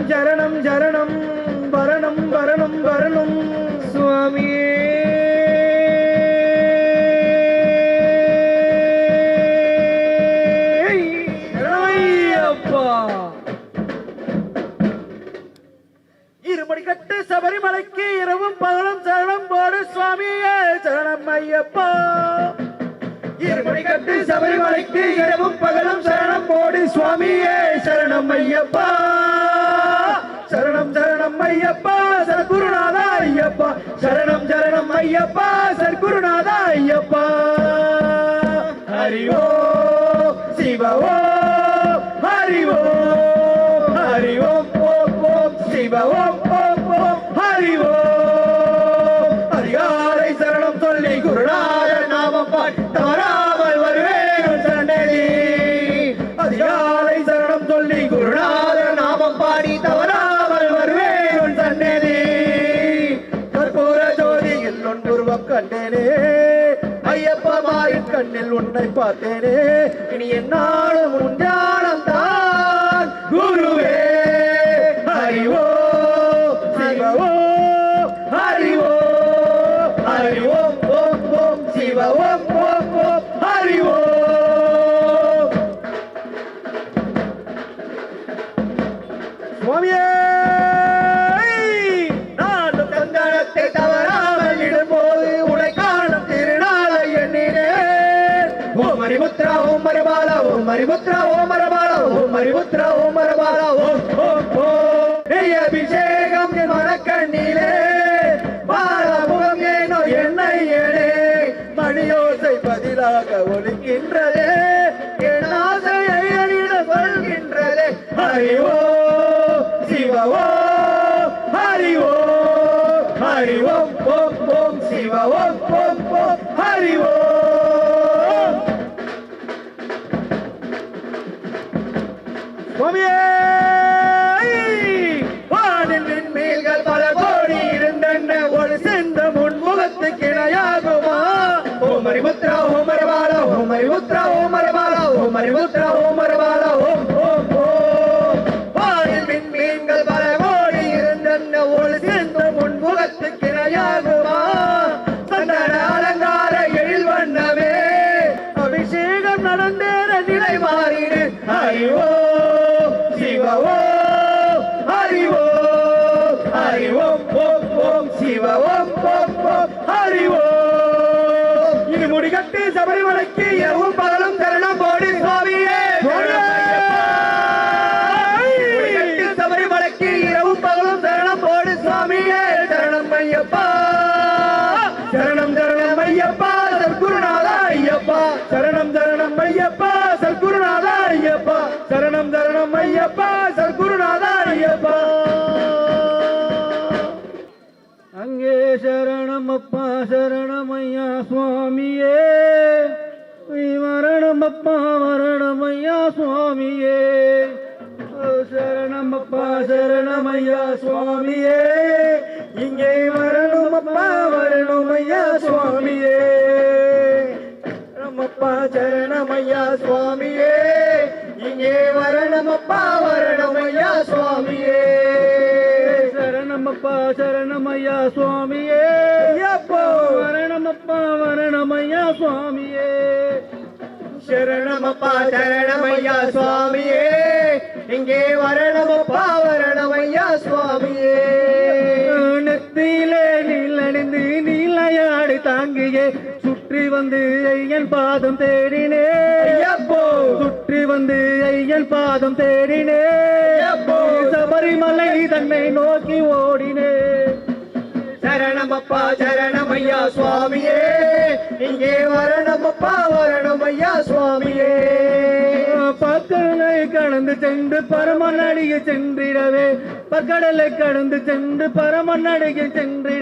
சரணம் சரணம் சரணம் வரணம் வரணம் வரணும் சுவாமியே. ஐயப்பா. சபரிமலைக்கு இரவும் பகலும் சரணம் போடு சுவாமியே. சரணம் ஐயப்பா. இருமடி சபரிமலைக்கு இரவும் பகலும் சரணம் போடு சுவாமியே. சரணம் ஐயப்பா. ஐயப்பா சர்க்குருநாதா ஐயப்பா. சரணம் சரணம் ஐயப்பா சர்க்குருநாதா ஐயப்பா. ஹரிவோ சிவவோ ஹரிவோ. ஹரிவோம் ஓம் ஓம் சிவவோம் ஓம் ஓம் ஹரிவோ. அதிகாரை சரணம் சொல்லி குருநாத நாமம் பாடி தவறாமல் வருவேன் உன் அதிகாலை சரணம் சொல்லி குருநாத நாமம் பாடி கண்ணில் உன்னை பார்த்தேனே. இனி என்னாலும் உண்டான மரபால ஓம் ஹரிமுத்ரா ஓம் மரபால ஓம் ஹரிமுத்ரா ஓம் மரபால ஓம் நெய் அபிஷேகம் என் மனக்கண்ணிலே. பாலமுகம் ஏனோ என்னை ஏழே மணியோசை பதிலாக ஒலிக்கின்றதே. என் ஆசையை அறிட சொல்கின்றதே ஹரிவோ சிவவோ ஹரிவோ ஹரிவோம் ஓம் ஓம் சிவ ஓம் ஓம் ஓம் ஹரிவோ ஓம் ஹரிமுத்ரா ஓம் ஹரபால ஓம் ஓம். ஓம் வானில் விண்மீன்கள் பல கோடி இருந்தென்ன ஒரு சேர்ந்து முன்முகத்துக்கு இணையாகுமா? சந்தன அலங்கார எழில் வண்ணமே. அபிஷேகம் நடந்தேற நிலை மாறிடு. ஹரிவோ சிவவோ ஹரிவோ ஹரிவோ ஓம் ஓம் ஓம் ஓம் இது முடிகட்டு சபரிமலைக்கு எவும் பகலும் சபரிமலைக்கு இரவு பகலும் சரணம் போடு சுவாமியே. சரணம் ஐயப்பா. சரணம் சரணம் ஐயப்பா. சர்க்குருநாதா ஐயப்பா. சரணம் சரணம் ஐயப்பா. சர்க்குருநாதா ஐயப்பா. சரணம் சரணம் ஐயப்பா. சர்க்குருநாதா ஐயப்பா. அங்கே சரணம் அப்பா சரணம் ஐயா சுவாமியே. வரணம் அப்பா வரணம் ஐயா சுவாமியே. சரணம் அப்பா சரணம் ஐயா சுவாமியே. இங்கே வரணும் அப்பா வரணும் ஐயா சுவாமியே. சரணமப்பா சரணமையா சுவாமியே. இங்கே வரணுமப்பா வரணுமையா சுவாமியே. சரணமப்பா சரணமையா சுவாமியே. ஐயப்போ வரணமப்பா வரணமையா சுவாமியே. சரணமப்பா சரணமையா சுவாமியே. இங்கே வரணுமப்பா வரணுமையா சுவாமியே. நெத்தியிலே நீலணிந்து நீலையாடி தாங்கியே. சுற்றி வந்து ஐயன் பாதம் தேடினே. சுற்றி வந்து ஐயன் பாதம் தேடினே. சபரிமலை தன்னை நோக்கி ஓடினே. சரணமப்பா சரணமையா சுவாமியே. இங்கே வரணுமப்பா வரணுமையா சுவாமியே. பக்கங்களை கடந்து சென்று பரமநடிகை சென்றிடவே. பக்கடலை கடந்து சென்று பரமநடிகை சென்று